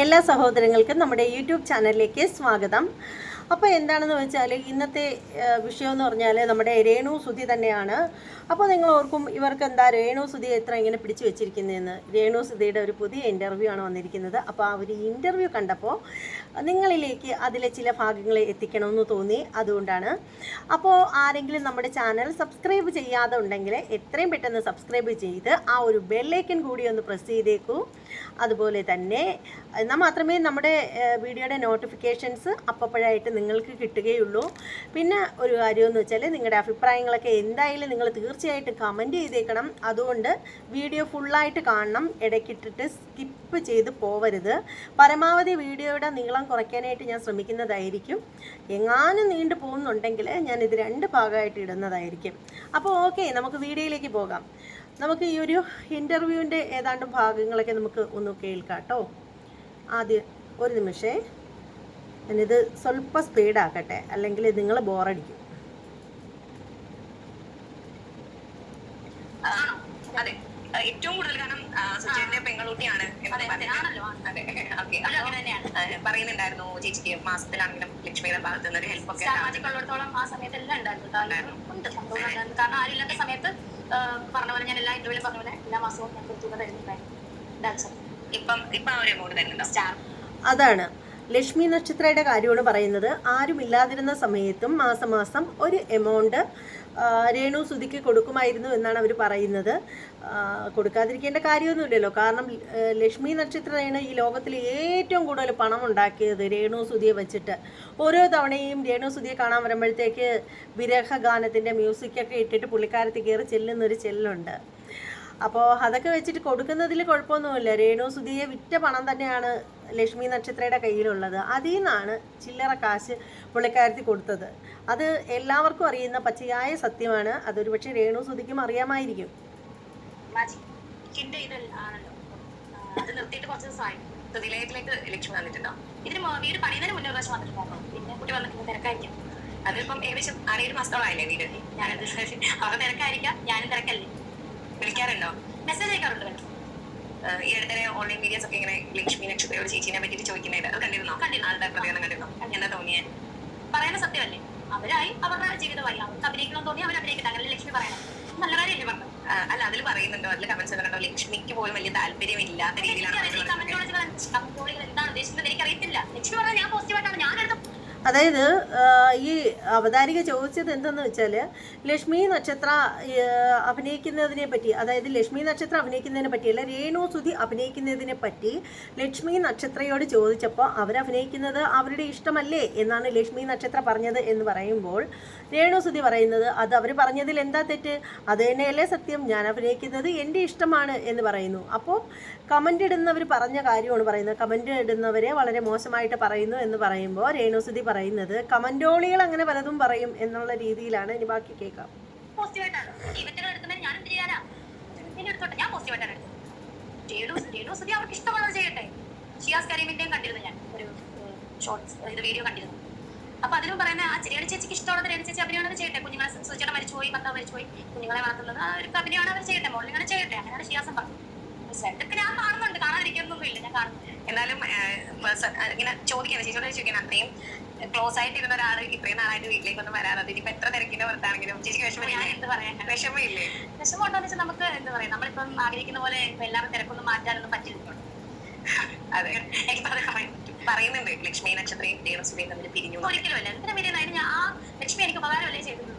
എല്ലാ സഹോദരങ്ങൾക്കും നമ്മുടെ യൂട്യൂബ് ചാനലിലേക്ക് സ്വാഗതം. അപ്പോൾ എന്താണെന്ന് വെച്ചാൽ ഇന്നത്തെ വിഷയം എന്ന് പറഞ്ഞാൽ നമ്മുടെ രേണു സുധി തന്നെയാണ്. അപ്പോൾ നിങ്ങൾ ഓർക്കും ഇവർക്ക് എന്താ രേണു സുധി എത്ര ഇങ്ങനെ പിടിച്ചു വെച്ചിരിക്കുന്നതെന്ന് രേണു സുധിയുടെ ഒരു പുതിയ ഇന്റർവ്യൂ ആണ് വന്നിരിക്കുന്നത്. അപ്പോൾ ആ ഒരു ഇന്റർവ്യൂ കണ്ടപ്പോൾ നിങ്ങളിലേക്ക് അതിലെ ചില ഭാഗങ്ങളെ എത്തിക്കണമെന്ന് തോന്നി അതുകൊണ്ടാണ്. അപ്പോൾ ആരെങ്കിലും നമ്മുടെ ചാനൽ സബ്സ്ക്രൈബ് ചെയ്യാതെ ഉണ്ടെങ്കിൽ എത്രയും പെട്ടെന്ന് സബ്സ്ക്രൈബ് ചെയ്ത് ആ ഒരു ബെല്ലൈക്കൻ കൂടി ഒന്ന് പ്രസ് ചെയ്തേക്കൂ. അതുപോലെ തന്നെ എന്നാൽ മാത്രമേ നമ്മുടെ വീഡിയോയുടെ നോട്ടിഫിക്കേഷൻസ് അപ്പപ്പോഴായിട്ട് നിങ്ങൾക്ക് കിട്ടുകയുള്ളൂ. പിന്നെ ഒരു കാര്യമെന്ന് വെച്ചാൽ നിങ്ങളുടെ അഭിപ്രായങ്ങളൊക്കെ എന്തായാലും നിങ്ങൾ തീർച്ചയായിട്ടും കമന്റ് ചെയ്തേക്കണം. അതുകൊണ്ട് വീഡിയോ ഫുള്ളായിട്ട് കാണണം. ഇടയ്ക്കിട്ടിട്ട് സ്കിപ്പ് ചെയ്ത് പോവരുത്. പരമാവധി വീഡിയോയുടെ നീളം കുറയ്ക്കാനായിട്ട് ഞാൻ ശ്രമിക്കുന്നതായിരിക്കും. എങ്ങാനും നീണ്ടു പോകുന്നുണ്ടെങ്കിൽ ഞാൻ ഇത് രണ്ട് ഭാഗമായിട്ട് ഇടുന്നതായിരിക്കും. അപ്പോൾ ഓക്കെ നമുക്ക് വീഡിയോയിലേക്ക് പോകാം. നമുക്ക് ഈ ഒരു ഇന്റർവ്യൂവിന്റെ ഏതാണ്ട് ഭാഗങ്ങളൊക്കെ നമുക്ക് ഒന്ന് കേൾക്കാം കേട്ടോ. ആദ്യം ഒരു നിമിഷേ. ഞാനിത് സ്വല്പം സ്പീഡാക്കട്ടെ അല്ലെങ്കിൽ നിങ്ങൾ ബോറടിക്കും അതെ. ഏറ്റവും കൂടുതൽ കാരണം പെങ്ങളുട്ടിയാണ് പറയുന്നുണ്ടായിരുന്നു ചേച്ചിക്ക് മാസത്തിലാണെങ്കിലും ലക്ഷ്മിയുടെ ഭാഗത്ത് നിന്ന് ഒരു ഹെൽപ്പ് ഒക്കെ ആ സമയത്ത് എല്ലാം ഉണ്ടായിരുന്നു. കാരണം ആരില്ലാത്ത സമയത്ത് പറഞ്ഞ പോലെ ഞാൻ എല്ലാ ഇന്റർവ്യൂലും പറഞ്ഞ പോലെ എല്ലാ മാസവും ഞാൻ കൊടുത്തുക തരുന്നുണ്ടായിരുന്നു ഡാൻസ് അതാണ്. ലക്ഷ്മി നക്ഷത്രയുടെ കാര്യമാണ് പറയുന്നത്. ആരുമില്ലാതിരുന്ന സമയത്തും മാസമാസം മാസം ഒരു എമൗണ്ട് രേണു സുധിക്ക് കൊടുക്കുമായിരുന്നു എന്നാണ് അവർ പറയുന്നത്. കൊടുക്കാതിരിക്കേണ്ട കാര്യമൊന്നുമില്ലല്ലോ. കാരണം ലക്ഷ്മി നക്ഷത്രയാണ് ഈ ലോകത്തിൽ ഏറ്റവും കൂടുതൽ പണം ഉണ്ടാക്കിയത് രേണു സുധിയെ വെച്ചിട്ട്. ഓരോ തവണയും രേണു സുധിയെ കാണാൻ വരുമ്പോഴത്തേക്ക് വിരഹ ഗാനത്തിന്റെ മ്യൂസിക്കൊക്കെ ഇട്ടിട്ട് പുള്ളിക്കാരത്തിൽ കയറി ചെല്ലുന്നൊരു ചെല്ലുണ്ട്. അപ്പോൾ അതൊക്കെ വെച്ചിട്ട് കൊടുക്കുന്നതിൽ കുഴപ്പമൊന്നുമില്ല. രേണു സുധിയെ വിറ്റ പണം തന്നെയാണ് ലക്ഷ്മി നക്ഷത്രയുടെ കയ്യിലുള്ളത്. അതിൽ നിന്നാണ് ചില്ലറ കാശ് പുള്ളിക്കാരത്തി കൊടുത്തത്. അത് എല്ലാവർക്കും അറിയുന്ന പച്ചയായ സത്യമാണ്. അതൊരു പക്ഷേ രേണു സുധിക്കും അറിയാമായിരിക്കും. ഏകദേശം ആറേഴ് മാസത്തോളായില്ലേ വീട്? ഞാനത് അവരുടെ തിരക്കായിരിക്കാം ഞാനും തിരക്കല്ലേ? വിളിക്കാറുണ്ടോ മെസ്സേജ് അയക്കാറുണ്ട് ഈ അടുത്തിടെ ഓൺലൈൻ മീഡിയാസ് ഒക്കെ ഇങ്ങനെ ലക്ഷ്മി നക്ഷത്രയോട് ചേച്ചീനെ പറ്റിയിട്ട് ചോദിക്കുന്നുണ്ട് അത് കണ്ടിരുന്നോ കണ്ടിരുന്നു. ആളുടെ പ്രതികരണം കണ്ടിരുന്നോ എന്താ തോന്നിയേ പറയുന്ന സത്യമല്ലേ അവരായി അവരുടെ ജീവിതമായി അവർക്ക് അഭിനയിക്കണം തോന്നി അവർ അഭിനയിക്കട്ടെ അങ്ങനെ ലക്ഷ്മി പറയണം നല്ല കാര്യമല്ലേ പറഞ്ഞു അല്ല അതിൽ പറയുന്നുണ്ടോ അതിൽ കമന്റ്സ് കണ്ടോ ലക്ഷ്മിക്ക് പോലും വലിയ താല്പര്യം ഇല്ലാത്ത രീതിയിലാണ് എന്താണ് ഉദ്ദേശിക്കുന്നത് എനിക്ക് എനിക്കറിയത്തില്ല ലക്ഷ്മി പറഞ്ഞാൽ ഞാൻ പോസിറ്റീവായിട്ടാണ് ഞാൻ എടുത്ത അതായത് ഈ അവതാരിക ചോദിച്ചത് എന്തെന്ന് വെച്ചാൽ ലക്ഷ്മി നക്ഷത്ര അഭിനയിക്കുന്നതിനെ പറ്റി അതായത് ലക്ഷ്മി നക്ഷത്രം അഭിനയിക്കുന്നതിനെ പറ്റിയല്ല രേണു സുധി അഭിനയിക്കുന്നതിനെ പറ്റി ലക്ഷ്മി നക്ഷത്രയോട് ചോദിച്ചപ്പോൾ അവരഭിനയിക്കുന്നത് അവരുടെ ഇഷ്ടമല്ലേ എന്നാണ് ലക്ഷ്മി നക്ഷത്ര പറഞ്ഞത് എന്ന് പറയുമ്പോൾ രേണു സുധി പറയുന്നത് അത് അവർ പറഞ്ഞതിൽ എന്താ തെറ്റ്? അത് തന്നെയല്ലേ സത്യം. ഞാൻ അഭിനയിക്കുന്നത് എന്റെ ഇഷ്ടമാണ് എന്ന് പറയുന്നു. അപ്പോൾ കമന്റ് ഇടുന്നവർ പറഞ്ഞ കാര്യമാണ് പറയുന്നത്. കമന്റ് ഇടുന്നവരെ വളരെ മോശമായിട്ട് പറയുന്നു എന്ന് പറയുമ്പോൾ രേണുസുതി പറയുന്നത്. കമന്റോളികൾ അങ്ങനെ പലതും പറയും എന്നുള്ള രീതിയിലാണ് ഇനി ബാക്കി കേൾക്കാം. അവർക്ക് അപ്പൊ അതിലും പറയുന്ന ആ ചെറിയ ചേച്ചിക്ക് ഇഷ്ടമുള്ളത് രേണു ചേച്ചി അഭിനയമാണ് ചെയ്യട്ടെ. കുഞ്ഞുങ്ങളെ സൂചിയുടെ മരിച്ചുപോയി ഭർത്താവ് മരിച്ചുപോയി. കുഞ്ഞുങ്ങളെ വളർത്തുന്നത് ഒരു അഭിനയമാണ് അവർ ചെയ്യട്ടെ. മോളിങ്ങനെ ചെയ്യട്ടെ. അങ്ങനെയാണ് ഷിയാസം പറഞ്ഞത്. ഇതൊക്കെ ഞാൻ കാണുന്നുണ്ട്. കാണാതിരിക്കുന്നൊന്നും ഇല്ല. ഞാൻ കാണുന്നു. എന്നാലും ഇങ്ങനെ ചോദിക്കുന്നത് ചേച്ചിയോട് ചോദിക്കാൻ അത്രയും ക്ലോസ് ആയിട്ട് ഇരുന്ന ഒരാൾ ഇത്രയും നാളായിട്ട് വീട്ടിലേക്ക് ഒന്നും വരാതെ ഇനിയിപ്പോ എത്ര തിരക്കിന്റെ പുറത്താണെങ്കിലും ചേച്ചിക്ക് ഞാൻ വിഷമമില്ലേ? എന്ത് പറയാൻ വിഷമമില്ലേ? വിഷമം ഉണ്ടോന്ന് വെച്ചാൽ നമുക്ക് എന്താ പറയാ? നമ്മളിപ്പം ആഗ്രഹിക്കുന്ന പോലെ ഇപ്പൊ എല്ലാവരും തിരക്കൊന്നും മാറ്റാനൊന്നും പറ്റില്ല അതെ. എനിക്ക് പറയാൻ. പറയുന്നുണ്ട്. ലക്ഷ്മി നക്ഷത്രയും ദേവസ്വയും തമ്മിൽ പിരിഞ്ഞു ഒരിക്കലും അല്ല. എന്തിനാ പിരിയുന്നത് ഞാൻ ആ ലക്ഷ്മി എനിക്ക് ഉപകാരമല്ലേ ചെയ്തത്?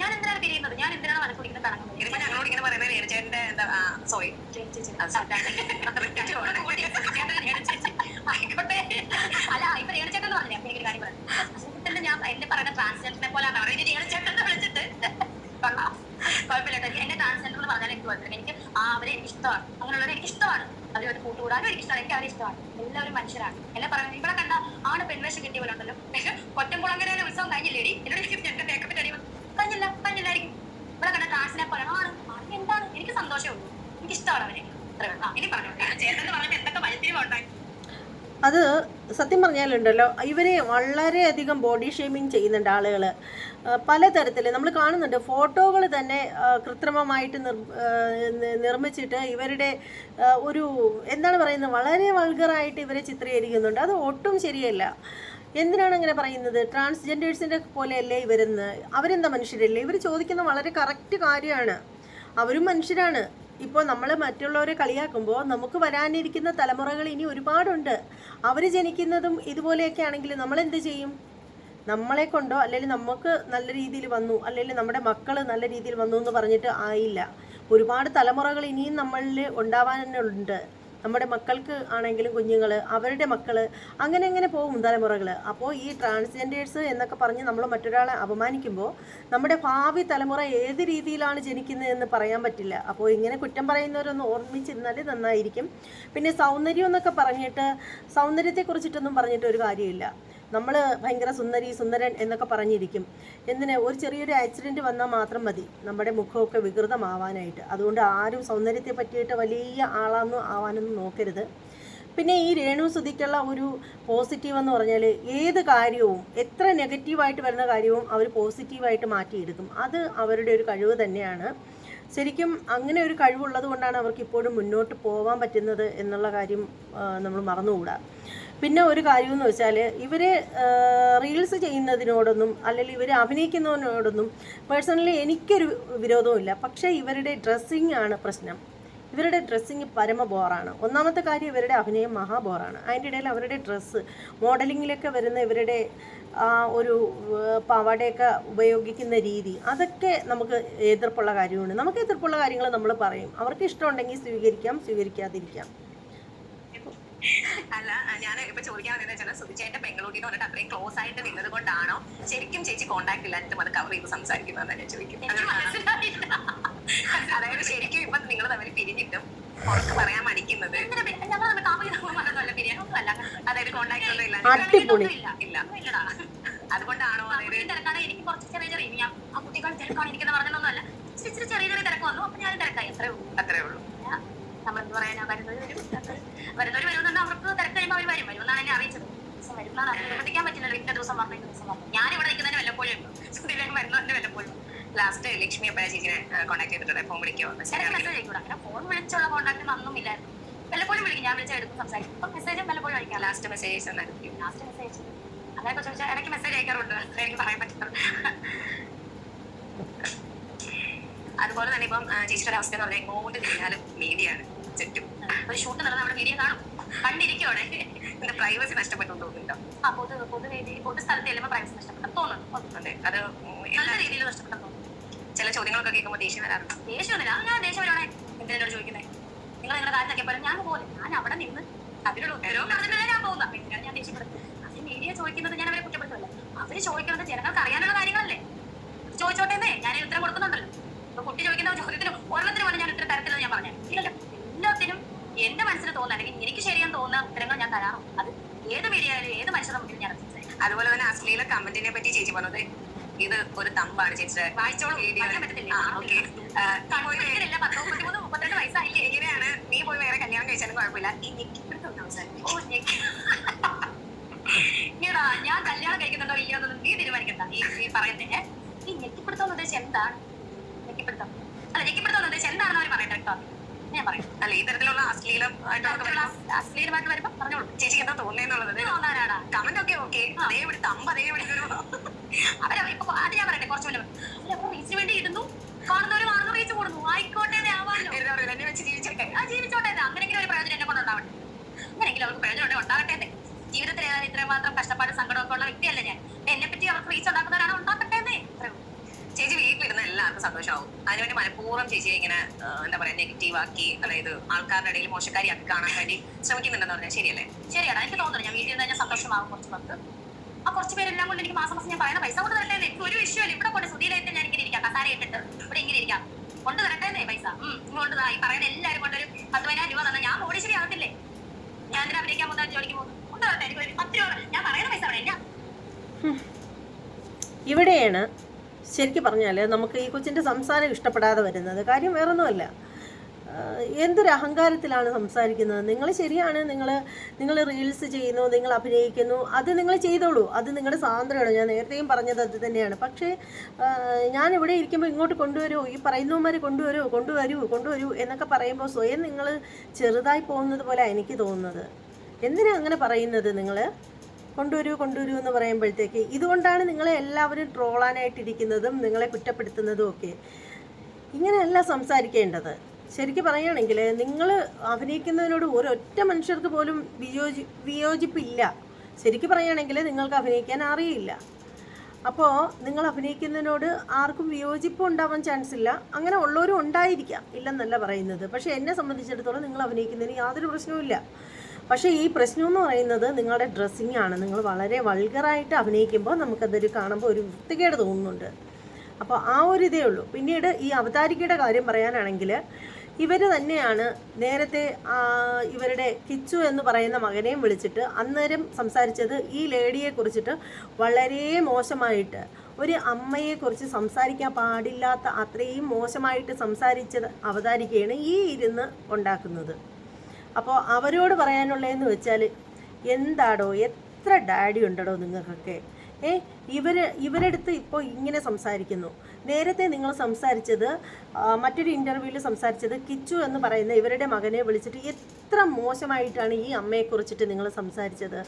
ഞാൻ എന്തിനാണ് പിരിയുന്നത് ഞാൻ എന്തിനാണ് വഴക്ക് തടങ്ങുന്നത്? ഇതിപ്പോ ഞങ്ങളോട് ഇങ്ങനെ പറയുന്നത് ചേട്ടന്റെ എന്താ സോറി ആയിക്കോട്ടെ. അല്ല ഇപ്പൊ രേണുചേട്ടൻ എന്ന് അപ്പൊ എനിക്കൊരു കാര്യം പറഞ്ഞു ഞാൻ എന്നെ പറയുന്ന ട്രാൻസ്ജെൻഡറിനെ പോലെ അവർ ഇനി രേണുചേട്ടൻ വിളിച്ചിട്ട് കൊള്ളാം. കുഴപ്പമില്ല എന്റെ ട്രാൻസ്ജെൻഡർ എന്ന് പറഞ്ഞാൽ എനിക്ക് കുഴപ്പമില്ല എനിക്ക് ആ അവരെ എനിക്ക് ഇഷ്ടമാണ്. അങ്ങനെയുള്ളവരെ എനിക്ക് ഇഷ്ടമാണ്. അവരോട് കൂട്ടുകൂടാനും എനിക്ക് ഇഷ്ടമാണ്. എനിക്ക് അവരെ ഇഷ്ടമാണ്. എല്ലാവരും മനുഷ്യരാണ്. എന്നെ പറയുന്നത് ഇവിടെ കണ്ട ആണ് പെൺവേഷം കിട്ടിയ പോലെ ഉണ്ടല്ലോ. പക്ഷെ കൊറ്റംകുളങ്ങരയിലെ ഉത്സവം കഴിഞ്ഞില്ലേടി? എന്നോട് എനിക്ക് മേക്കപ്പിന്റെ അടി കഴിഞ്ഞില്ല കഴിഞ്ഞില്ലായിരിക്കും ഇവിടെ കണ്ട ട്രാൻസിനെ പോലെ. ആണ് അവർക്ക് എന്താണ്? എനിക്ക് സന്തോഷമേ ഉള്ളൂ. എനിക്ക് ഇഷ്ടമാണ് അവരെ ഇനി പറഞ്ഞു. ചേട്ടൻ പറഞ്ഞിട്ട് എന്തൊക്കെ വഴിത്തിരിവുണ്ടായി അത് സത്യം പറഞ്ഞാലുണ്ടല്ലോ ഇവരെ വളരെയധികം ബോഡി ഷേമിങ് ചെയ്യുന്നുണ്ട് ആളുകൾ പലതരത്തിൽ നമ്മൾ കാണുന്നുണ്ട് ഫോട്ടോകൾ തന്നെ കൃത്രിമമായിട്ട് നിർ നിർമ്മിച്ചിട്ട് ഇവരുടെ ഒരു എന്താണ് പറയുന്നത് വളരെ വൾഗറായിട്ട് ഇവരെ ചിത്രീകരിക്കുന്നുണ്ട്. അത് ഒട്ടും ശരിയല്ല. എന്തിനാണ് അങ്ങനെ പറയുന്നത്? ട്രാൻസ്ജെൻഡേഴ്സിന്റെ പോലെയല്ലേ ഇവരെന്ന്? അവരെന്താ മനുഷ്യരല്ലേ? ഇവർ ചോദിക്കുന്ന വളരെ കറക്റ്റ് കാര്യമാണ്. അവരും മനുഷ്യരാണ്. ഇപ്പോൾ നമ്മൾ മറ്റുള്ളവരെ കളിയാക്കുമ്പോൾ നമുക്ക് വരാനിരിക്കുന്ന തലമുറകൾ ഇനി ഒരുപാടുണ്ട്. അവർ ജനിക്കുന്നതും ഇതുപോലെയൊക്കെ ആണെങ്കിൽ നമ്മൾ എന്ത് ചെയ്യും? നമ്മളെ കൊണ്ടോ അല്ലെങ്കിൽ നമുക്ക് നല്ല രീതിയിൽ വന്നു അല്ലെങ്കിൽ നമ്മുടെ മക്കൾ നല്ല രീതിയിൽ വന്നു എന്ന് പറഞ്ഞിട്ട് ആയില്ല. ഒരുപാട് തലമുറകൾ ഇനിയും നമ്മളിൽ ഉണ്ടാവാനുണ്ട്. നമ്മുടെ മക്കൾക്ക് ആണെങ്കിലും കുഞ്ഞുങ്ങൾ അവരുടെ മക്കൾ അങ്ങനെ അങ്ങനെ പോകും തലമുറകൾ അപ്പോൾ ഈ ട്രാൻസ്ജെൻഡേഴ്സ് എന്നൊക്കെ പറഞ്ഞ് നമ്മൾ മറ്റൊരാളെ അപമാനിക്കുമ്പോൾ നമ്മുടെ ഭാവി തലമുറ ഏത് രീതിയിലാണ് ജനിക്കുന്നതെന്ന് പറയാൻ പറ്റില്ല. അപ്പോൾ ഇങ്ങനെ കുറ്റം പറയുന്നവരൊന്ന് ഓർമ്മിച്ചിരുന്നാൽ നന്നായിരിക്കും. പിന്നെ സൗന്ദര്യം എന്നൊക്കെ പറഞ്ഞിട്ട് സൗന്ദര്യത്തെക്കുറിച്ചിട്ടൊന്നും പറഞ്ഞിട്ട് ഒരു കാര്യമില്ല. നമ്മൾ ഭയങ്കര സുന്ദരി സുന്ദരൻ എന്നൊക്കെ പറഞ്ഞിരിക്കും. എന്തിനെ? ഒരു ചെറിയൊരു ആക്സിഡന്റ് വന്നാൽ മാത്രം മതി. നമ്മുടെ മുഖമൊക്കെ വികൃതമാവാനായിട്ട്. അതുകൊണ്ട് ആരും സൗന്ദര്യത്തെ പറ്റിയിട്ട് വലിയ ആളാന്നും ആവാനൊന്നും നോക്കരുത്. പിന്നെ ഈ രേണു സുധിക്കുള്ള ഒരു പോസിറ്റീവ് എന്ന് പറഞ്ഞാൽ ഏത് കാര്യവും എത്ര നെഗറ്റീവായിട്ട് വരുന്ന കാര്യവും അവർ പോസിറ്റീവായിട്ട് മാറ്റിയെടുക്കും. അത് അവരുടെ ഒരു കഴിവ് തന്നെയാണ്. ശരിക്കും അങ്ങനെ ഒരു കഴിവുള്ളത് കൊണ്ടാണ് അവർക്ക് ഇപ്പോഴും മുന്നോട്ട് പോകാൻ പറ്റുന്നത് എന്നുള്ള കാര്യം നമ്മൾ മറന്നുകൂടാ. പിന്നെ ഒരു കാര്യം എന്ന് വെച്ചാൽ ഇവർ റീൽസ് ചെയ്യുന്നതിനോടൊന്നും അല്ലെങ്കിൽ ഇവർ അഭിനയിക്കുന്നതിനോടൊന്നും പേഴ്സണലി എനിക്കൊരു വിരോധവുമില്ല. പക്ഷേ ഇവരുടെ ഡ്രസ്സിങ് ആണ് പ്രശ്നം. ഇവരുടെ ഡ്രസ്സിങ് പരമ ബോറാണ് ഒന്നാമത്തെ കാര്യം ഇവരുടെ അഭിനയം മഹാബോറാണ് അതിന്റെ ഇടയിൽ അവരുടെ ഡ്രസ്സ് മോഡലിങ്ങിലൊക്കെ വരുന്ന ഇവരുടെ ഒരു പാവാടയൊക്കെ ഉപയോഗിക്കുന്ന രീതി അതൊക്കെ നമുക്ക് എതിർപ്പുള്ള കാര്യമാണ്. നമുക്ക് എതിർപ്പുള്ള കാര്യങ്ങൾ നമ്മൾ പറയും. അവർക്ക് ഇഷ്ടമുണ്ടെങ്കിൽ സ്വീകരിക്കാം സ്വീകരിക്കാതിരിക്കാം. അല്ല ഞാൻ ഇപ്പൊ ചോദിക്കാൻ വന്നത് വെച്ചാൽ സുധിച്ചേന്റെ ബംഗളൂരിന്ന് പറഞ്ഞിട്ട് അത്രയും ക്ലോസ് ആയിട്ട് നിന്നത് കൊണ്ടാണോ? ശരിക്കും ചേച്ചി കോണ്ടാക്ട് ഇല്ലാഞ്ഞിട്ടും അത് കവർ ചെയ്ത് സംസാരിക്കുന്നതെന്ന് ഞാൻ ചോദിക്കും അതായത് ശരിക്കും ഇപ്പൊ നിങ്ങൾ തമ്മിൽ പിരിഞ്ഞിട്ടും പുറത്ത് പറയാൻ മടിക്കുന്നത്. ഞങ്ങൾ തമ്മിൽ കാപ്പി പറഞ്ഞതല്ല അതായത് കോണ്ടാക്ട് ഒന്നും ഇല്ല. ഇല്ല. അതുകൊണ്ടാണോ അതായത് തിരക്കാണ്. എനിക്ക് കുറച്ച് ചെറിയ ചെറിയ ആ കുട്ടികൾ തിരക്കാണ് എനിക്കെന്ന് പറഞ്ഞതൊന്നുമല്ല ഇച്ചിരി ഇച്ചിരി ചെറിയ ചെറിയ തിരക്ക് വന്നു. അപ്പൊ ഞാൻ തിരക്കായി. അത്രേ ഉള്ളൂ. അത്രേ ഉള്ളൂ. നമ്മൾ എന്ത് പറയാനാ. വരുന്നവർ വരും. വരുന്നവർ വരുന്നുണ്ട് അവർക്ക് തിരക്ക് കഴിയുമ്പോൾ അവർ വരും. വരും എന്നാണ് എന്നെ അറിയിച്ചത്. ദിവസം വരുന്നതാണ് പ്രവർത്തിക്കാൻ പറ്റില്ലല്ലോ. ഇന്ന ദിവസം പറഞ്ഞു ഇന്ന ദിവസം പറഞ്ഞു. ഞാൻ ഇവിടെ നിൽക്കുന്നതിന് വല്ലപ്പോഴും ഉള്ളൂ സുധീരൻ വരുന്നതിന് വല്ലപ്പോഴും ലാസ്റ്റ് ലക്ഷ്മി അപ്പഴ ചേച്ചിനെ കോൺടാക്ട് ചെയ്തിട്ടുണ്ട് ഫോൺ എനിക്ക് മെസ്സേജ് അയക്കൂടെ. അങ്ങനെ ഫോൺ വിളിച്ചുള്ള കോൺടാക്ട് ഒന്നും ഇല്ലായിരുന്നു. വല്ലപ്പോഴും വിളിക്കും. ഞാൻ വിളിച്ചാൽ എടുക്കും സംസാരിക്കും. ഇപ്പം മെസ്സേജും വല്ലപ്പോഴും അയക്കാം. ലാസ്റ്റ് മെസ്സേജ് ലാസ്റ്റ് മെസ്സേജ് അതായത് ചോദിച്ചാൽ ഇടയ്ക്ക് മെസ്സേജ് അയക്കാറുണ്ട്? അത്രേ എനിക്ക് പറയാൻ പറ്റുള്ളൂ അതുപോലെ തന്നെ ഇപ്പം ചേച്ചിയുടെ അവസ്ഥ എന്ന് പറഞ്ഞാൽ ഇങ്ങോട്ട് കഴിഞ്ഞാലും മീഡിയാണ്. ചുറ്റും ഒരു ഷൂട്ട് നടന്ന നമ്മുടെ വീഡിയോ കാണും. കണ്ടിരിക്കുവാണേ. എന്റെ പ്രൈവസി നഷ്ടപ്പെട്ടു തോന്നുന്നുണ്ടോ? ആ പൊതു പൊതുവേദി പൊതു സ്ഥലത്ത് ചെല്ലുമ്പോൾ പ്രൈവസി നഷ്ടപ്പെട്ടു തോന്നുന്നു. അതെ അത് നല്ല രീതിയിൽ നഷ്ടപ്പെട്ടു തോന്നുന്നു. ചില ചോദ്യങ്ങളൊക്കെ കേൾക്കുമ്പോൾ ദേഷ്യം വരാറുണ്ട്. ദേഷ്യമൊന്നുമില്ല ഞാൻ ദേഷ്യം വരുവാണേ എന്തിനോട് ചോദിക്കുന്നത് നിങ്ങൾ നിങ്ങളുടെ കാര്യത്തൊക്കെ പോലെ ഞാൻ പോലെ ഞാൻ അവിടെ നിന്ന് അതിനുള്ള ഉത്തരവും പറഞ്ഞിട്ടല്ലേ ഞാൻ പോകുന്ന എന്തിനാണ് ഞാൻ ദേഷ്യപ്പെടുന്നത്? അതിന് മീഡിയ ചോദിക്കുന്നത് ഞാൻ അവരെ കുറ്റപ്പെടുത്തുന്നില്ല അവർ ചോദിക്കുന്നത് ജനങ്ങൾക്ക് അറിയാനുള്ള കാര്യങ്ങളല്ലേ? ചോദിച്ചോട്ടേന്നേ ഞാൻ ഉത്തരം കൊടുക്കുന്നുണ്ടല്ലോ. അപ്പൊ കുട്ടി ചോദിക്കുന്ന ചോദ്യത്തിന് ഒരെണ്ണത്തിന് പോലെ ഞാൻ ഉത്തരം തരത്തില്ലെന്ന് ഞാൻ പറഞ്ഞു. മനസ്സിൽ തോന്നുന്ന. അല്ലെങ്കിൽ എനിക്ക് ശരിയെന്ന് തോന്നുന്ന ഉത്തരങ്ങൾ ഞാൻ തരാറുണ്ട്. അത് ഏത് മീഡിയ ആയാലും ഏത് മനുഷ്യരുടെ മുന്നിൽ ഞാൻ അതുപോലെ തന്നെ അശ്ലീല കമന്റിനെ പറ്റി ചേച്ചി പറഞ്ഞത് ഇത് ഒരു തമ്പാണ് ചേച്ചിയുടെ വായിച്ചോളൂ. വയസ്സായില്ലേ? എങ്ങനെയാണ്? നീ പോയി വേറെ കല്യാണം കഴിച്ചാലും കുഴപ്പമില്ല. ഈ ഞാൻ കല്യാണം കഴിക്കുന്നുണ്ടോ ഇല്ലയോ എന്നൊന്നും നീ തീരുമാനിക്കണ്ട. ഈ പറയുന്നത് പറയുന്നേ. ഈ ഞെക്കിപ്പിടുത്തോന്നുദ്ദേശം ഉദ്ദേശിച്ച് എന്താണ്? ഞെക്കിപ്പിടുത്തം. അല്ല ഞെക്കിപ്പിടുത്തോന്നുദ്ദേശം ഉദ്ദേശിച്ച് എന്താണെന്ന് അവർ പറയട്ടെ കേട്ടോ. ഞാൻ പറയും. അല്ല ഈ തരത്തിലുള്ള ഇത്തരത്തിലുള്ള അശ്ലീലമായിട്ട് വരുമ്പോ പറഞ്ഞോളൂ. ചേച്ചിക്ക് എന്താ തോന്നുന്നുള്ളത് തോന്നാനാടാ. കമന്റ് ഒക്കെ ഓക്കെ അതേ വിളി അമ്പ അതേ വിളിക്കൊരു അവരെ ഇപ്പൊ അത് ഞാൻ പറയട്ടെ കുറച്ച് മുന്നേ അല്ല അപ്പൊ റീച്ചിന് വേണ്ടി ഇടുന്നു കാണുന്നവര് കാണുന്ന റീച്ച് കൂടുന്നു. ആയിക്കോട്ടെ ആവാമല്ലോ എന്താ പറയുക? എന്നെ വെച്ച് ജീവിച്ചൊക്കെ ആ ജീവിച്ചോട്ടെ അങ്ങനെങ്കിലും ഒരു പ്രയോജനം എന്നെ കൊണ്ട് ഉണ്ടാവട്ടെ. അങ്ങനെയെങ്കിലും അവർക്ക് പ്രയോജനം ഉണ്ടാകട്ടെ ജീവിതത്തിൽ ഏതായാലും ഇത്രയും മാത്രം കഷ്ടപ്പാട് സങ്കടമൊക്കെ ഉള്ള വ്യക്തിയല്ല ഞാൻ. എന്നെ പറ്റി അവർക്ക് റീച്ച് ഉണ്ടാക്കുന്നവരാണ് ഉണ്ടാക്കട്ടെ. ചേച്ചി വീട്ടിലിരുന്ന എല്ലാവർക്കും സന്തോഷമാവും. അതിനുവേണ്ടി മനഃപൂർവം ചേച്ചിയെ ഇങ്ങനെ എന്താ പറയാ നെഗറ്റീവ് ആക്കി അതായത് ആൾക്കാരുടെ ഇടയിൽ മോശക്കാരി ആക്കി കാണാൻ വേണ്ടി ശ്രമിക്കുന്നുണ്ടെന്ന് പറഞ്ഞാൽ ശരിയല്ലേ? ശരിയാണ് എനിക്ക് തോന്നുന്നു ഞാൻ വീട്ടിൽ ഞാൻ സന്തോഷമാകും കുറച്ച് പേർക്ക്. ആ കുറച്ച് പേരെല്ലാം കൊണ്ട് എനിക്ക് മാസം മാസം ഞാൻ പറയുന്ന പൈസ കൊണ്ട് തരട്ടെ എനിക്ക് ഒരു വിഷയമല്ല ഇവിടെ കൊണ്ട് സുധീരായിട്ട് ഞാൻ ഇങ്ങനെ ഇരിക്കാം കസാര ഇട്ടിട്ട്. ഇവിടെ ഇങ്ങനെ ഇരിക്കാം. കൊണ്ട് തരട്ടെ പൈസ. കൊണ്ട് ഈ പറയുന്ന എല്ലാവരും കൊണ്ടൊരു പത്ത് പതിനായിരം രൂപ തന്നെ ഞാൻ ഓടി ശരിയാകത്തില്ലേ? ഞാൻ എന്തിനാ അഭിനയിക്കാൻ പോകുന്ന ജോലിക്ക് പോകുന്നു കൊണ്ട് തരട്ടെ എനിക്ക് പത്ത് രൂപ ഞാൻ പറയുന്ന പൈസ അവിടെ ഇവിടെയാണ് ശരിക്കും പറഞ്ഞാൽ നമുക്ക് ഈ കൊച്ചിന്റെ സംസാരം ഇഷ്ടപ്പെടാതെ വരുന്നത് കാര്യം വേറൊന്നുമല്ല. എന്തൊരു അഹങ്കാരത്തിലാണ് സംസാരിക്കുന്നത്? നിങ്ങൾ ശരിയാണ് നിങ്ങൾ നിങ്ങൾ റീൽസ് ചെയ്യുന്നു നിങ്ങൾ അഭിനയിക്കുന്നു അത് നിങ്ങൾ ചെയ്തോളൂ. അത് നിങ്ങളുടെ സ്വാതന്ത്ര്യമാണ്. ഞാൻ നേരത്തെയും പറഞ്ഞത് അത് തന്നെയാണ്. പക്ഷേ ഞാൻ ഇവിടെ ഇരിക്കുമ്പോൾ ഇങ്ങോട്ട് കൊണ്ടുവരുമോ ഈ പറയുന്നവന്മാർ കൊണ്ടുവരുമോ കൊണ്ടുവരൂ കൊണ്ടുവരൂ എന്നൊക്കെ പറയുമ്പോൾ സ്വയം നിങ്ങൾ ചെറുതായി പോകുന്നത് പോലെ എനിക്ക് തോന്നുന്നത്. എന്തിനാണ് അങ്ങനെ പറയുന്നത് നിങ്ങൾ കൊണ്ടുവരൂ കൊണ്ടുവരൂ എന്ന് പറയുമ്പോഴത്തേക്ക് ഇതുകൊണ്ടാണ് നിങ്ങളെ എല്ലാവരും ട്രോളാനായിട്ടിരിക്കുന്നതും നിങ്ങളെ കുറ്റപ്പെടുത്തുന്നതും ഒക്കെ. ഇങ്ങനെയല്ല സംസാരിക്കേണ്ടത്. ശരിക്കും പറയുകയാണെങ്കിൽ നിങ്ങൾ അഭിനയിക്കുന്നതിനോട് ഒരൊറ്റ മനുഷ്യർക്ക് പോലും വിയോജി വിയോജിപ്പില്ല. ശരിക്കും പറയുകയാണെങ്കിൽ നിങ്ങൾക്ക് അഭിനയിക്കാൻ അറിയില്ല. അപ്പോൾ നിങ്ങൾ അഭിനയിക്കുന്നതിനോട് ആർക്കും വിയോജിപ്പ് ഉണ്ടാവാൻ ചാൻസ് ഇല്ല. അങ്ങനെ ഉള്ളവരും ഉണ്ടായിരിക്കാം ഇല്ലെന്നല്ല പറയുന്നത്. പക്ഷേ എന്നെ സംബന്ധിച്ചിടത്തോളം നിങ്ങൾ അഭിനയിക്കുന്നതിന് യാതൊരു പ്രശ്നവുമില്ല. പക്ഷേ ഈ പ്രശ്നം എന്ന് പറയുന്നത് നിങ്ങളുടെ ഡ്രസ്സിങ് ആണ്. നിങ്ങൾ വളരെ വൾഗറായിട്ട് അഭിനയിക്കുമ്പോൾ നമുക്കതൊരു കാണുമ്പോൾ ഒരു വൃത്തികേട് തോന്നുന്നുണ്ട്. അപ്പോൾ ആ ഒരു ഇതേ ഉള്ളൂ. പിന്നീട് ഈ അവതാരികയുടെ കാര്യം പറയാനാണെങ്കിൽ ഇവർ തന്നെയാണ് നേരത്തെ ഇവരുടെ കിച്ചു എന്ന് പറയുന്ന മകനെയും വിളിച്ചിട്ട് അന്നേരം സംസാരിച്ചത് ഈ ലേഡിയെ കുറിച്ചിട്ട് വളരെ മോശമായിട്ട്. ഒരു അമ്മയെക്കുറിച്ച് സംസാരിക്കാൻ പാടില്ലാത്ത അത്രയും മോശമായിട്ട് സംസാരിച്ചത് അവതാരികയാണ് ഈ ഇരുന്ന് ഉണ്ടാക്കുന്നത്. അപ്പോൾ അവരോട് പറയാനുള്ളതെന്ന് വെച്ചാൽ എന്താടോ എത്ര ഡാഡി ഉണ്ടടോ നിങ്ങൾക്കൊക്കെ? ഏ ഇവർ ഇവരെടുത്ത് ഇപ്പോൾ ഇങ്ങനെ സംസാരിക്കുന്നു. നേരത്തെ നിങ്ങൾ സംസാരിച്ചത് മറ്റൊരു ഇന്റർവ്യൂവിൽ സംസാരിച്ചത് കിച്ചു എന്ന് പറയുന്ന ഇവരുടെ മകനെ വിളിച്ചിട്ട് എത്ര മോശമായിട്ടാണ് ഈ അമ്മയെക്കുറിച്ചിട്ട് നിങ്ങൾ സംസാരിച്ചത്?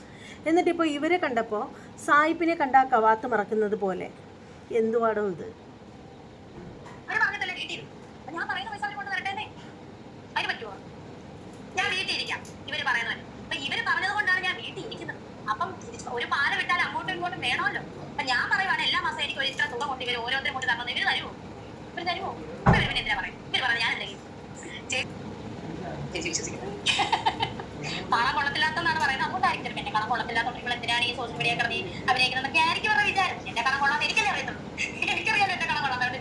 എന്നിട്ടിപ്പോൾ ഇവരെ കണ്ടപ്പോൾ സായിപ്പിനെ കണ്ട കവാത്ത് മറക്കുന്നത് പോലെ. എന്തുവാടോ ഇത്? ഞാൻ പറയുന്ന പൈസ അവർ കൊണ്ട് തരട്ടെ അതിന് പറ്റുമോ ഞാൻ വീട്ടിൽ ഇരിക്കാം ഇവർ പറയുന്നത്. അപ്പൊ ഇവർ പറഞ്ഞത് കൊണ്ടാണ് ഞാൻ വീട്ടിൽ ഇരിക്കുന്നത്. അപ്പം ഒരു പാല വിട്ടാൽ അങ്ങോട്ടും ഇങ്ങോട്ടും വേണമല്ലോ. അപ്പൊ ഞാൻ പറയുവാണ് എല്ലാ മാസം എനിക്ക് ഒരു ഇത്ര തുക കൊണ്ട് ഇവർ ഓരോരുത്തരും കൊണ്ട് തരണം ഇവർ തരുമോ ഇവർ തരുമോ പിന്നെ എന്തിനാ പറയും ഇവർ പറഞ്ഞു ഞാൻ എന്തെങ്കിലും ചേച്ചി പണം കൊള്ളത്തില്ലാത്തെന്നാണ് പറയുന്നത്. അതുകൊണ്ടായിരിക്കും എന്റെ കണം കൊള്ളത്തില്ലാത്തോണ്ട് ഇവിടെ എന്തിനാണ് ഈ സോഷ്യൽ മീഡിയ കിടന്ന് അഭിനയിക്കുന്നതൊക്കെ ആയിരിക്കും അവരുടെ വിചാരം. എന്റെ കണം കൊള്ളാന്ന് എനിക്കല്ലേ അറിയത്തുള്ളൂ. എനിക്കറിയാലോ എന്റെ കണം കൊള്ളാൻ എനിക്ക്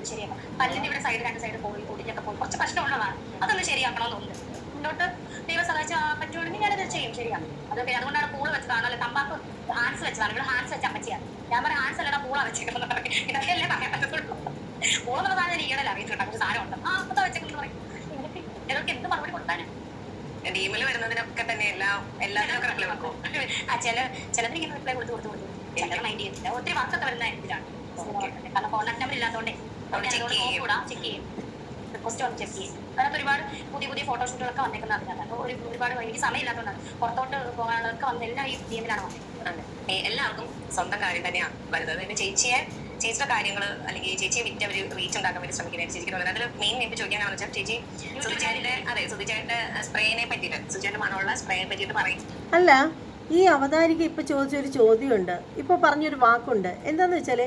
നമ്മൾ ശരിയാക്കാം. പല്ലിന്റെ ഇവിടെ സൈഡ് രണ്ട് സൈഡ് പോയി കൂടിയൊക്കെ പോയി. കുറച്ച് പ്രശ്നമുള്ളതാണ് അതൊന്ന് ശരിയാക്കണമെന്നുണ്ട് മുന്നോട്ട് ദൈവം സഹായിച്ചാൽ പറ്റുവാണെങ്കിൽ ഞാനത് ചെയ്യും. ശരിയാണ് അതൊക്കെ അതുകൊണ്ടാണ് പൂൾ വെച്ചതാണ് അല്ലെ തമ്പാക്ക് ഹാൻസ് വെച്ചതാണ്. ഇവിടെ ഹാൻസ് വെച്ച അമ്മച്ചിയാണ്. ഞാൻ പറയാം ഹാൻസ് അല്ലടാ പൂള വെച്ചേക്കുന്നത് ഇതൊക്കെ അല്ലേ പറയാൻ പറ്റത്തുള്ളൂ. പൂളെന്നുള്ള സാധനം ഞാൻ ഈയിടെ അറിയിച്ചിട്ടുണ്ട് കുറച്ച് സാധനം ഉണ്ട്. ആ അപ്പത്തെ വെച്ചേക്കുന്നത് പറയും. ഇതൊക്കെ എന്ത് മറുപടി കൊടുക്കാനും ഡീമിൽ വരുന്നതിനൊക്കെ തന്നെ എല്ലാം എല്ലാത്തിനൊക്കെ റിപ്ലൈ കൊടുക്കും. ആ ചില ചിലതിന് ഇങ്ങനെ റിപ്ലൈ കൊടുത്ത് കൊടുത്ത് കൊടുത്തു ചിലർ മൈൻഡ് ചെയ്യത്തില്ല. ഒത്തിരി വർക്കൊക്കെ വരുന്ന ഇതിലാണ്. കാരണം കോൺടാക്ട് നമ്പർ ഇല്ലാത്തതുകൊണ്ടേ ചെയ്യും. ചെക്ക് ചെയ്യും. റിക്വസ്റ്റ് വന്ന് ചെക്ക് ചെയ്യും. അതിനകത്ത് ഒരുപാട് പുതിയ പുതിയ ഫോട്ടോഷൂട്ടുകളൊക്കെ വന്നേക്കുന്നത് അതിനകത്ത് അപ്പോൾ ഒരു ഒരുപാട് എനിക്ക് സമയമില്ലാത്തതുകൊണ്ടാണ് പുറത്തോട്ട് പോകാനുള്ളവർക്ക് വന്ന് എല്ലാം ഈ ടീമിലാണ് വന്നത്. എല്ലാവർക്കും സ്വന്തം കാര്യം തന്നെയാണ് വരുന്നത്. പിന്നെ ചേച്ചിയെ ചേച്ചിയുടെ കാര്യങ്ങൾ അല്ലെങ്കിൽ ചേച്ചിയെ വിറ്റ് അവർ റീച്ച് ഉണ്ടാക്കാൻ വേണ്ടി ശ്രമിക്കുന്നത് ചേച്ചിക്ക് തോന്നുന്നത് അതിൽ മെയിൻ എനിക്ക് ചോദിക്കാനാണ് വെച്ചാൽ ചേച്ചി സുധിചാരിന്റെ അതെ സുധിചാരിന്റെ സ്പ്രേനെ പറ്റിയിട്ട് സുധിചാരിന്റെ മണമുള്ള സ്പ്രേനെ പറ്റിയിട്ട് പറയും. അല്ല. ഈ അവതാരിക ഇപ്പോൾ ചോദിച്ചൊരു ചോദ്യമുണ്ട്. ഇപ്പോൾ പറഞ്ഞൊരു വാക്കുണ്ട്. എന്താണെന്ന് വെച്ചാൽ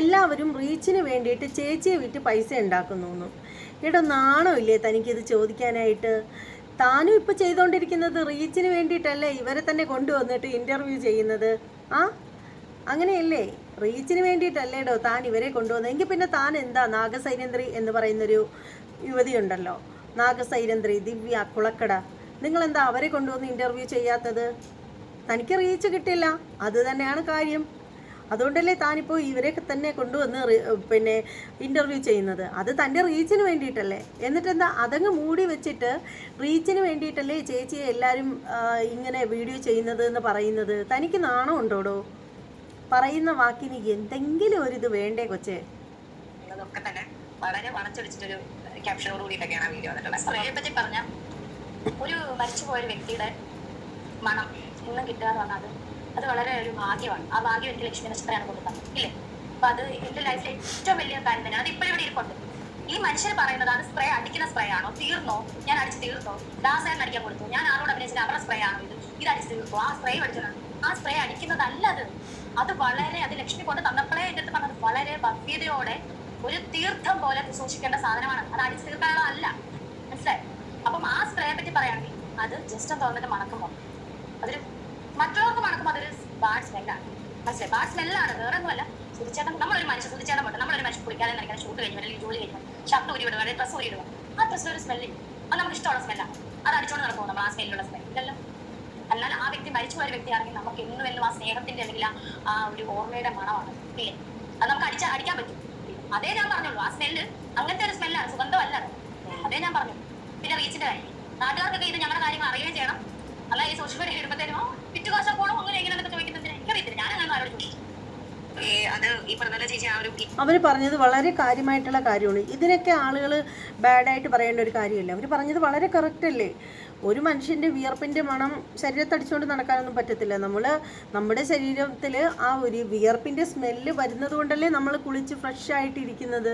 എല്ലാവരും റീച്ചിന് വേണ്ടിയിട്ട് ചേച്ചിയെ വിറ്റ് പൈസ ഉണ്ടാക്കുന്നു എന്ന് ഇവിടെ നാണമില്ലേ തനിക്കിത് ചോദിക്കാനായിട്ട്? താനും ഇപ്പോൾ ചെയ്തുകൊണ്ടിരിക്കുന്നത് റീച്ചിന് വേണ്ടിയിട്ടല്ലേ ഇവരെ തന്നെ കൊണ്ടുവന്നിട്ട് ഇന്റർവ്യൂ ചെയ്യുന്നത്? ആ? അങ്ങനെയല്ലേ? റീച്ചിന് വേണ്ടിയിട്ടല്ലേടോ താൻ ഇവരെ കൊണ്ടുവന്നത്? എങ്കിൽ പിന്നെ താൻ എന്താ നാഗസൈനേന്ദ്രി എന്ന് പറയുന്നൊരു യുവതിയുണ്ടല്ലോ നാഗസൈനേന്ദ്രി ദിവ്യ കുളക്കട. നിങ്ങളെന്താ അവരെ കൊണ്ടുവന്ന് ഇന്റർവ്യൂ ചെയ്യാത്തത്? തനിക്ക് റീച്ച് കിട്ടില്ല. അത് തന്നെയാണ് കാര്യം. അതുകൊണ്ടല്ലേ താനിപ്പോൾ ഇവരെയൊക്കെ തന്നെ കൊണ്ടുവന്ന് പിന്നെ ഇന്റർവ്യൂ ചെയ്യുന്നത്. അത് തന്റെ റീച്ചിന് വേണ്ടിയിട്ടല്ലേ. എന്നിട്ടെന്താ? അതങ്ങ് മൂടി വെച്ചിട്ട് റീച്ചിന് വേണ്ടിയിട്ടല്ലേ ചേച്ചിയെ എല്ലാവരും ഇങ്ങനെ വീഡിയോ ചെയ്യുന്നത് എന്ന് പറയുന്നത്. തനിക്ക് നാണം ഉണ്ടോടോ? പറയുന്ന വാക്കിന് എന്തെങ്കിലും ഒരു ഇത് വേണ്ടേ കൊച്ചേ? വളരെ വീഡിയോ പറഞ്ഞ ഒരു മരിച്ചുപോയ ഒരു വ്യക്തിയുടെ മണം ഇന്നും കിട്ടുക എന്ന് പറഞ്ഞാൽ അത് വളരെ ഒരു ഭാഗ്യമാണ്. ആ ഭാഗ്യം എനിക്ക് ലക്ഷ്മി നക്ഷത്രമാണ് കൊടുത്തത് ഇല്ലേ? അപ്പൊ അത് എന്റെ ലൈഫിലെ ഏറ്റവും വലിയ കാര്യം തന്നെ. അത് ഇപ്പോഴും ഇവിടെ ഇരിപ്പുണ്ട്. ഈ മനുഷ്യർ പറയുന്നത് അത് സ്പ്രേ അടിക്കുന്ന സ്പ്രേ ആണോ? തീർന്നോ? ഞാൻ അടിച്ച് തീർത്തോ? ദാസായം അടിക്കാൻ കൊടുത്തു. ഞാൻ ആരോട് അഭിനയിച്ചത് അവരുടെ സ്പ്രേ ആണോ ഇത്? ഇത് അടിച്ച് തീർത്തോ? ആ സ്പ്രേ അടിച്ചതാണ്. ആ സ്പ്രേ അടിക്കുന്നതല്ല അത്. അത് വളരെ അത് ലക്ഷ്മി കൊണ്ട് തന്നപ്പോഴേ എന്റെ അടുത്ത് പറഞ്ഞത് വളരെ ഭവ്യതയോടെ ഒരു തീർത്ഥം പോലെ സൂക്ഷിക്കേണ്ട സാധനമാണ്. അത് അടിച്ച് തീർക്കാനുള്ള അല്ല. മനസ്സിലായി? അപ്പം ആ സ്പ്രേയെ പറ്റി പറയുകയാണെങ്കിൽ അത് ജസ്റ്റ് തോന്നിട്ട് മണക്കുമ്പോൾ അതൊരു മറ്റുള്ളവർക്ക് മണക്കുമ്പോൾ അതൊരു ബാഡ് സ്മെല്ലാണ് മനസ്സിലായി ബാഡ് സ്മെല്ലാണ് വേറെ ഒന്നുമല്ല. സുതിച്ചേട്ടൻ നമ്മളൊരു മനുഷ്യ സുതിച്ചേട്ടൻ പോട്ടെ നമ്മളൊരു മനുഷ്യ കുളിക്കാതെ നിൽക്കുന്ന ഷൂട്ട് കഴിഞ്ഞു അല്ലെങ്കിൽ ജോലി കഴിഞ്ഞു ഷർട്ട് ഊരി വിടുക അല്ലെങ്കിൽ ഡ്രസ്സ് ഊരി വിടുക ആ ഡ്രസ്സിൽ ഒരു സ്മെല്ല് അത് നമുക്ക് ഇഷ്ടമുള്ള സ്മെല്ലാണ് അത് അടിച്ചോണ്ട് നടക്കുമോ നമ്മൾ ആ സ്മെല്ലുള്ള സ്മെൽ ഇല്ലല്ലോ. എന്നാൽ ആ വ്യക്തി മരിച്ചു പോയ വ്യക്തിയാണെങ്കിൽ നമുക്ക് എന്നും എന്നും ആ സ്നേഹത്തിന്റെ അല്ലെങ്കിൽ ആ- ആ ഒരു ഓർമ്മയുടെ മണമാണ്. ഇല്ലേ? അത് നമുക്ക് അടിച്ച അടിക്കാൻ പറ്റും. അതേ ഞാൻ പറഞ്ഞുള്ളൂ. ആ സ്മെല്ല് അങ്ങനത്തെ ഒരു സ്മെല്ലാണ് സുഗന്ധമല്ല അതേ. ഞാൻ പറഞ്ഞു പിന്നെ റീച്ചിന്റെ കാര്യം. നാട്ടുകാർക്കൊക്കെ ഇത് ഞങ്ങളുടെ കാര്യങ്ങൾ അറിയുകയും ചെയ്യണം. അല്ല ഈ സോഷ്യൽ മീഡിയ കാശ പോണോ? അങ്ങനെ എങ്ങനെയൊക്കെ ചോദിക്കുന്നതിന് എനിക്കറിയത്തില്ല. ഞാൻ ആരോട് ചോദിച്ചു അവർ പറഞ്ഞത് വളരെ കാര്യമായിട്ടുള്ള കാര്യമാണ്. ഇതിനൊക്കെ ആളുകൾ ബാഡായിട്ട് പറയേണ്ട ഒരു കാര്യമില്ല. അവർ പറഞ്ഞത് വളരെ കറക്റ്റ് അല്ലേ? ഒരു മനുഷ്യന്റെ വിയർപ്പിന്റെ മണം ശരീരത്തടിച്ചുകൊണ്ട് നടക്കാനൊന്നും പറ്റത്തില്ല. നമ്മൾ നമ്മുടെ ശരീരത്തിൽ ആ ഒരു വിയർപ്പിന്റെ സ്മെല്ല് വരുന്നത് കൊണ്ടല്ലേ നമ്മൾ കുളിച്ച് ഫ്രഷ് ആയിട്ട് ആയിട്ടിരിക്കുന്നത്.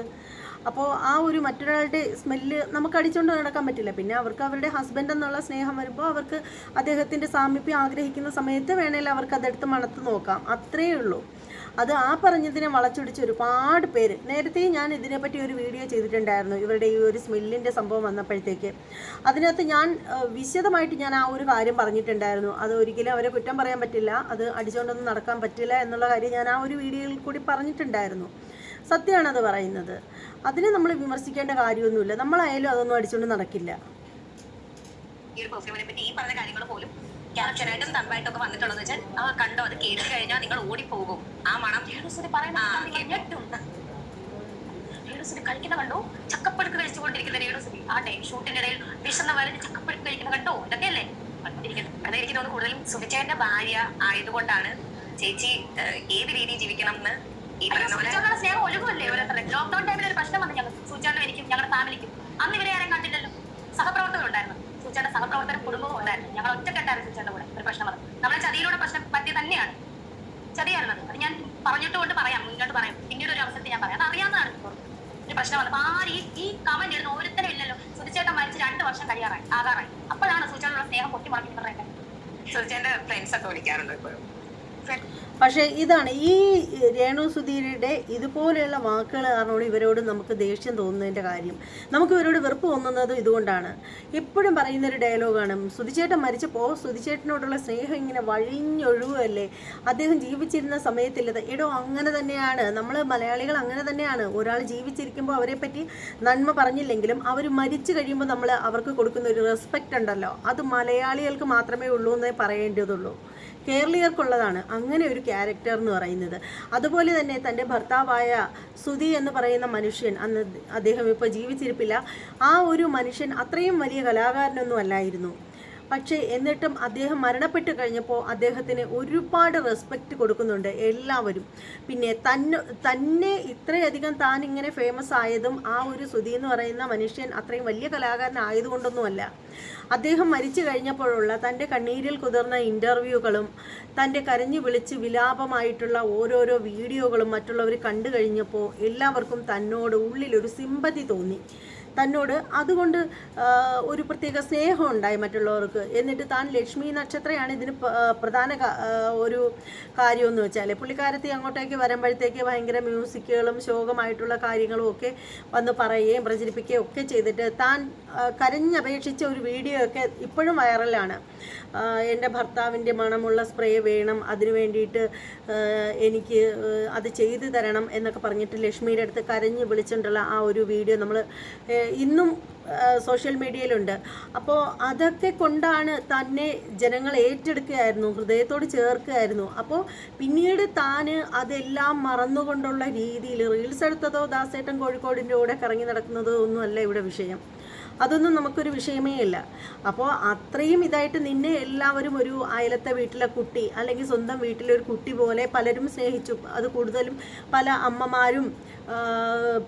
അപ്പോൾ ആ ഒരു മറ്റൊരാളുടെ സ്മെല്ല് നമുക്ക് അടിച്ചുകൊണ്ട് നടക്കാൻ പറ്റില്ല. പിന്നെ അവർക്ക് അവരുടെ ഹസ്ബൻഡ് എന്നുള്ള സ്നേഹം വരുമ്പോൾ അവർക്ക് അദ്ദേഹത്തിന്റെ സാമീപ്യം ആഗ്രഹിക്കുന്ന സമയത്ത് വേണേൽ അവർക്ക് അതെടുത്ത് മണത്ത് നോക്കാം. അത്രയേ ഉള്ളൂ. അത് ആ പറഞ്ഞതിനെ വളച്ചൊടിച്ച് ഒരുപാട് പേര് നേരത്തെ ഞാൻ ഇതിനെപ്പറ്റി ഒരു വീഡിയോ ചെയ്തിട്ടുണ്ടായിരുന്നു. ഇവരുടെ ഈ ഒരു സ്മെല്ലിന്റെ സംഭവം വന്നപ്പോഴത്തേക്ക്. അതിനകത്ത് ഞാൻ വിശദമായിട്ട് ഞാൻ ആ ഒരു കാര്യം പറഞ്ഞിട്ടുണ്ടായിരുന്നു. അത് ഒരിക്കലും അവരെ കുറ്റം പറയാൻ പറ്റില്ല. അത് അടിച്ചുകൊണ്ടൊന്നും നടക്കാൻ പറ്റില്ല എന്നുള്ള കാര്യം ഞാൻ ആ ഒരു വീഡിയോയിൽ കൂടി പറഞ്ഞിട്ടുണ്ടായിരുന്നു. സത്യമാണ് അത് പറയുന്നത്. അതിനെ നമ്മൾ വിമർശിക്കേണ്ട കാര്യമൊന്നുമില്ല. നമ്മളായാലും അതൊന്നും അടിച്ചുകൊണ്ട് നടക്കില്ല. ഈ ഒരു പെർഫ്യൂമിനെ പറ്റി ഈ പറഞ്ഞ കാര്യങ്ങൾ പോലും ക്യാപ്ചറായിട്ടും തമ്പായിട്ടൊക്കെ വന്നിട്ടുള്ളത് വെച്ചാൽ ആ കണ്ടോ അത് കേട്ട് കഴിഞ്ഞാൽ നിങ്ങൾ ഓടിപ്പോകും. ആ മണം. കഴിക്കുന്ന കണ്ടോ? ചക്കപ്പഴുക്ക് കഴിച്ചുകൊണ്ടിരിക്കുന്ന രേണുസുതി ആ ടൈം ഷൂട്ടിന്റെ ഇടയിൽ വിശന്ന വരഞ്ഞ് ചക്കപ്പഴുക്ക് കഴിക്കുന്ന കണ്ടോ? ഇതൊക്കെയല്ലേ? കണ്ടിരിക്കുന്നത് അത് എനിക്ക് തോന്നുന്നു കൂടുതലും സുധിച്ചേന്റെ ഭാര്യ ആയതുകൊണ്ടാണ് ചേച്ചി ഏത് രീതിയിൽ ജീവിക്കണം എന്ന് സൂചിച്ചാണ്ടുള്ള സ്നേഹം ഒഴുകുമല്ലേ ഓരോരുത്തരുടെ ലോക്ക്ഡൌൺ ടൈമിൽ ഒരു പ്രശ്നം വന്നു ഞങ്ങൾ സൂചാണ്ടും എനിക്കും ഞങ്ങളുടെ ഫാമിലിക്കും. അന്ന് ഇവരെ ആരും കണ്ടില്ലല്ലോ. സഹപ്രവർത്തകർ ഉണ്ടായിരുന്നു. സൂചാന്റെ സഹപ്രവർത്തകരും കുടുംബവും ഉണ്ടായിരുന്നു. ഞങ്ങൾ ഒറ്റക്കെട്ടായിരുന്നു സൂചാന്റെ കൂടെ. ഒരു പ്രശ്നം വന്നു. നമ്മളെ ചതിയിലൂടെ പ്രശ്നം പറ്റി തന്നെയാണ്. ചതിയായിരുന്നത് അത്. ഞാൻ പറഞ്ഞിട്ട് കൊണ്ട് പറയാം. മുന്നോട്ട് പറയാം. പിന്നീട് ഒരു അവസരത്തിൽ ഞാൻ പറയാം. അത് അറിയാവുന്നതാണ് ഒരു പ്രശ്നം വന്നു. ആര് ഈ കമന്റ് ഇടുന്ന ഓരോരുത്തരും ഇല്ലല്ലോ. സുധിച്ചേട്ടൻ മരിച്ച് രണ്ട് വർഷം കഴിയാറായി ആകാറായി. അപ്പോഴാണ് സൂചാനുള്ള സ്നേഹം പൊട്ടി പറയുന്നത് സുധിച്ചേന്റെ ഫ്രണ്ട്സ് ഒക്കെ വിളിക്കാറുണ്ട് ഇപ്പോഴും? പക്ഷേ ഇതാണ് ഈ രേണു സുധീരയുടെ ഇതുപോലെയുള്ള വാക്കുകൾ കാരണമാണ് ഇവരോട് നമുക്ക് ദേഷ്യം തോന്നുന്നതിന്റെ കാര്യം. നമുക്ക് ഇവരോട് വെറുപ്പ് തോന്നുന്നത് ഇതുകൊണ്ടാണ്. എപ്പോഴും പറയുന്നൊരു ഡയലോഗാണ് സുധിച്ചേട്ടൻ മരിച്ചപ്പോൾ സുധിച്ചേട്ടനോടുള്ള സ്നേഹം ഇങ്ങനെ വഴിഞ്ഞൊഴുകുകയല്ലേ? അദ്ദേഹം ജീവിച്ചിരുന്ന സമയത്തില്ലത് എടോ അങ്ങനെ തന്നെയാണ്. നമ്മൾ മലയാളികൾ അങ്ങനെ തന്നെയാണ്. ഒരാൾ ജീവിച്ചിരിക്കുമ്പോൾ അവരെ പറ്റി നന്മ പറഞ്ഞില്ലെങ്കിലും അവർ മരിച്ചു കഴിയുമ്പോൾ നമ്മൾ അവർക്ക് കൊടുക്കുന്ന ഒരു റെസ്പെക്റ്റ് ഉണ്ടല്ലോ. അത് മലയാളികൾക്ക് മാത്രമേ ഉള്ളൂ എന്നേ പറയേണ്ടതുള്ളൂ. കേരളീയർക്കുള്ളതാണ്. അങ്ങനെ ഒരു ക്യാരക്ടർ എന്ന് പറയുന്നത്. അതുപോലെ തന്നെ തന്റെ ഭർത്താവായ സുധി എന്ന് പറയുന്ന മനുഷ്യൻ അന്ന് അദ്ദേഹം ഇപ്പോൾ ജീവിച്ചിരിപ്പില്ല. ആ ഒരു മനുഷ്യൻ അത്രയും വലിയ കലാകാരനൊന്നും അല്ലായിരുന്നു. പക്ഷേ എന്നിട്ടും അദ്ദേഹം മരണപ്പെട്ട് കഴിഞ്ഞപ്പോൾ അദ്ദേഹത്തിന് ഒരുപാട് റെസ്പെക്റ്റ് കൊടുക്കുന്നുണ്ട് എല്ലാവരും. പിന്നെ തന്നെ തന്നെ ഇത്രയധികം താൻ ഇങ്ങനെ ഫേമസ് ആയതും ആ ഒരു സുധി എന്ന് പറയുന്ന മനുഷ്യൻ അത്രയും വലിയ കലാകാരൻ കലാകാരനായതുകൊണ്ടൊന്നുമല്ല അദ്ദേഹം മരിച്ചു കഴിഞ്ഞപ്പോഴുള്ള തന്റെ കണ്ണീരിൽ കുതിർന്ന ഇന്റർവ്യൂകളും തന്റെ കരഞ്ഞു വിളിച്ച് വിലാപമായിട്ടുള്ള ഓരോരോ വീഡിയോകളും മറ്റുള്ളവർ കണ്ടു കഴിഞ്ഞപ്പോൾ എല്ലാവർക്കും തന്നോട് ഉള്ളിലൊരു സിമ്പതി തോന്നി. തന്നോട് അതുകൊണ്ട് ഒരു പ്രത്യേക സ്നേഹം ഉണ്ടായി മറ്റുള്ളവർക്ക്. എന്നിട്ട് താൻ ലക്ഷ്മി നക്ഷത്രയാണ് ഇതിന് പ്രധാന ഒരു കാര്യമെന്ന് വെച്ചാൽ പുള്ളിക്കാരത്തി അങ്ങോട്ടേക്ക് വരുമ്പോഴത്തേക്ക് ഭയങ്കര മ്യൂസിക്കുകളും ശോകമായിട്ടുള്ള കാര്യങ്ങളും ഒക്കെ വന്ന് പറയുകയും പ്രചരിപ്പിക്കുകയും ഒക്കെ ചെയ്തിട്ട് താൻ കരഞ്ഞപേക്ഷിച്ച ഒരു വീഡിയോ ഒക്കെ ഇപ്പോഴും വൈറലാണ്. എന്റെ ഭർത്താവിന്റെ മണമുള്ള സ്പ്രേ വേണം അതിനു വേണ്ടിയിട്ട് എനിക്ക് അത് ചെയ്തു തരണം എന്നൊക്കെ പറഞ്ഞിട്ട് ലക്ഷ്മിയുടെ അടുത്ത് കരഞ്ഞ് വിളിച്ചിട്ടുള്ള ആ ഒരു വീഡിയോ നമ്മൾ ഇന്നും സോഷ്യൽ മീഡിയയിലുണ്ട്. അപ്പോൾ അതൊക്കെ കൊണ്ടാണ് തന്നെ ജനങ്ങൾ ഏറ്റെടുക്കുകയായിരുന്നു ഹൃദയത്തോട് ചേർക്കുകയായിരുന്നു. അപ്പോൾ പിന്നീട് താൻ അതെല്ലാം മറന്നുകൊണ്ടുള്ള രീതിയിൽ റീൽസ് എടുത്തതോ ദാസേട്ടൻ കോഴിക്കോടിന്റെ കൂടെ കറങ്ങി നടക്കുന്നതോ ഒന്നുമല്ല ഇവിടെ വിഷയം. അതൊന്നും നമുക്കൊരു വിഷയമേ ഇല്ല. അപ്പോൾ അത്രയും ഇതായിട്ട് നിന്നെ എല്ലാവരും ഒരു അയലത്തെ വീട്ടിലെ കുട്ടി അല്ലെങ്കിൽ സ്വന്തം വീട്ടിലെ ഒരു കുട്ടി പോലെ പലരും സ്നേഹിച്ചു. അത് കൂടുതലും പല അമ്മമാരും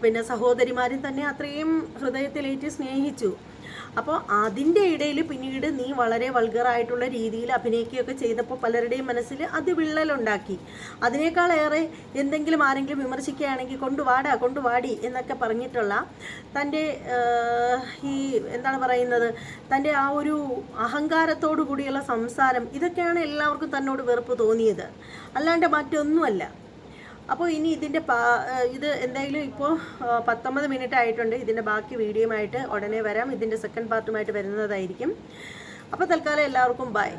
പിന്നെ സഹോദരിമാരും തന്നെ അത്രയും ഹൃദയത്തിലേറ്റ് സ്നേഹിച്ചു. അപ്പോൾ അതിന്റെ ഇടയിൽ പിന്നീട് നീ വളരെ വൾഗറായിട്ടുള്ള രീതിയിൽ അഭിനയിക്കുകയൊക്കെ ചെയ്തപ്പോൾ പലരുടെയും മനസ്സിൽ അത് വിള്ളലുണ്ടാക്കി. അതിനേക്കാളേറെ എന്തെങ്കിലും ആരെങ്കിലും വിമർശിക്കുകയാണെങ്കിൽ കൊണ്ടുവാടാ കൊണ്ടുവാടി എന്നൊക്കെ പറഞ്ഞിട്ടുള്ള തന്റെ ഈ എന്താണ് പറയുന്നത് തന്റെ ആ ഒരു അഹങ്കാരത്തോടു കൂടിയുള്ള സംസാരം ഇതൊക്കെയാണ് എല്ലാവർക്കും തന്നോട് വെറുപ്പ് തോന്നിയത്. അല്ലാണ്ട് മറ്റൊന്നുമല്ല. അപ്പോൾ ഇനി ഇതിന്റെ പാ ഇത് എന്തായാലും ഇപ്പോൾ പത്തൊമ്പത് മിനിറ്റ് ആയിട്ടുണ്ട്. ഇതിന്റെ ബാക്കി വീഡിയോയുമായിട്ട് ഉടനെ വരാം. ഇതിന്റെ സെക്കൻഡ് പാർട്ടുമായിട്ട് വരുന്നതായിരിക്കും. അപ്പോൾ തൽക്കാലം എല്ലാവർക്കും ബൈ